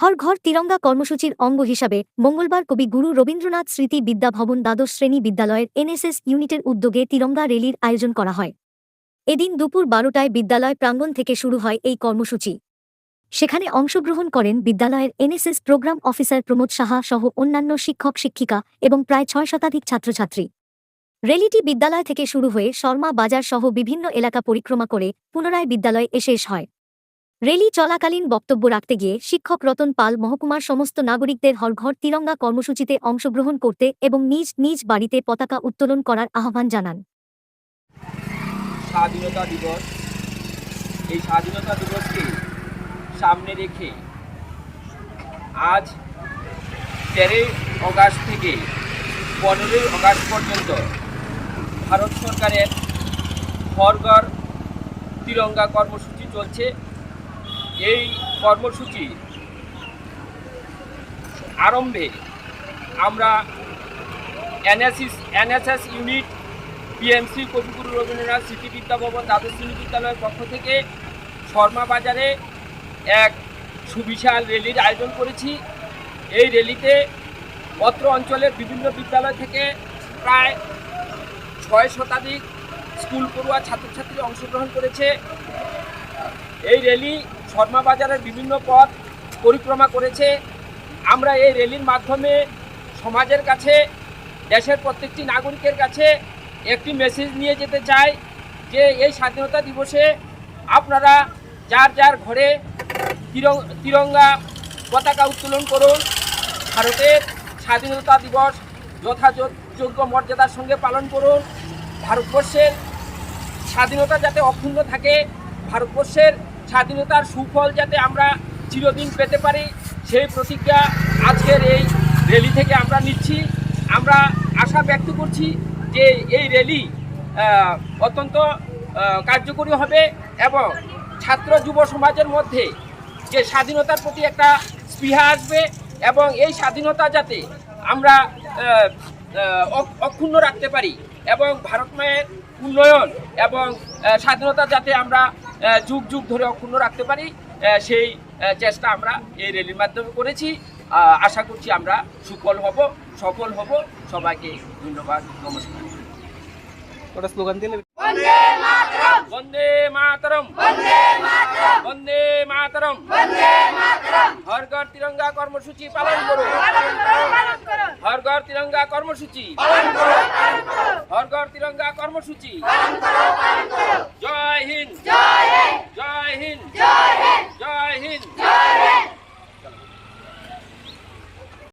হর ঘর তিরঙ্গা কর্মসূচির অঙ্গ হিসাবে মঙ্গলবার কবি গুরু রবীন্দ্রনাথ স্মৃতি বিদ্যাভবন দ্বাদশ শ্রেণি বিদ্যালয়ের এনএসএস ইউনিটের উদ্যোগে তিরঙ্গা র্যালির আয়োজন করা হয়। এদিন দুপুর বারোটায় বিদ্যালয় প্রাঙ্গণ থেকে শুরু হয় এই কর্মসূচি। সেখানে অংশগ্রহণ করেন বিদ্যালয়ের NSS program officer Pramod Saha সহ অন্যান্য শিক্ষক, শিক্ষিকা এবং প্রায় ছয় শতাধিক ছাত্রছাত্রী। র্যালিটি বিদ্যালয় থেকে শুরু হয়ে শর্মা বাজার সহ বিভিন্ন এলাকা পরিক্রমা করে পুনরায় বিদ্যালয়ে এ শেষ হয়। র্যালি চলাকালীন বক্তব্য রাখতে গিয়ে শিক্ষক রতন পাল, মহকুমার সমস্ত নাগরিকদের হরঘর তিরঙ্গা কর্মসূচিতে অংশগ্রহণ করতে এবং নিজ নিজ বাড়িতে পতাকা উত্তোলন করার আহ্বান জানান। স্বাধীনতা দিবস। এই স্বাধীনতা দিবসকে সামনে রেখে আজ তেরোই অগাস্ট থেকে পনেরোই অগাস্ট পর্যন্ত ভারত সরকারের হরঘর তিরঙ্গা কর্মসূচি চলছে। এই কর্মসূচি আরম্ভে আমরা এনএসএস এনএসএস ইউনিট পিএমসি কবিগুরু রবীন্দ্রনাথ স্মৃতি বিদ্যা ভবন, দ্বাদশ শ্রেণি বিদ্যালয়ের পক্ষ থেকে শর্মা বাজারে এক সুবিশাল র্যালির আয়োজন করেছি। এই র্যালিতে অত্র অঞ্চলের বিভিন্ন বিদ্যালয় থেকে প্রায় ছয় শতাধিক স্কুল পড়ুয়া ছাত্রছাত্রী অংশগ্রহণ করেছে। এই র্যালি শর্মা বাজারের বিভিন্ন পথ পরিক্রমা করেছে। আমরা এই র্যালির মাধ্যমে সমাজের কাছে, দেশের প্রত্যেকটি নাগরিকের কাছে একটি মেসেজ নিয়ে যেতে চাই যে এই স্বাধীনতা দিবসে আপনারা যার যার ঘরে তিরং- তিরঙ্গা পতাকা উত্তোলন করুন। ভারতের স্বাধীনতা দিবস যথাযোগ্য মর্যাদার সঙ্গে পালন করুন। ভারতবর্ষের স্বাধীনতা যাতে অক্ষুণ্ণ থাকে, ভারতবর্ষের স্বাধীনতার সুফল যাতে আমরা চিরদিন পেতে পারি, সেই প্রতিজ্ঞা আজকের এই র্যালি থেকে আমরা নিচ্ছি। আমরা আশা ব্যক্ত করছি যে এই র্যালি অত্যন্ত কার্যকরী হবে এবং ছাত্র যুব সমাজের মধ্যে যে স্বাধীনতার প্রতি একটা স্পৃহা আসবে এবং এই স্বাধীনতা যাতে আমরা অক্ষুণ্ণ রাখতে পারি এবং ভারত মায়ের উন্নয়ন এবং স্বাধীনতা যাতে আমরা যুগ যুগ ধরে অক্ষুণ্ণ রাখতে পারি। সেই চেষ্টা আমরা এই র্যালির মাধ্যমে করেছি। আশা করছি আমরা সুফল হব সফল হব। সবাইকে ধন্যবাদ নমস্কার। ওটা স্লোগান দিলে বন্দে মাতরম! বন্দে মাতরম! হর ঘর তিরঙ্গা কর্মসূচি পালন করুন হর ঘর তিরঙ্গা কর্মসূচি হর ঘর ঘর তিরঙ্গা কর্মসূচি। জয় হিন্দ। জয় হিন্দ।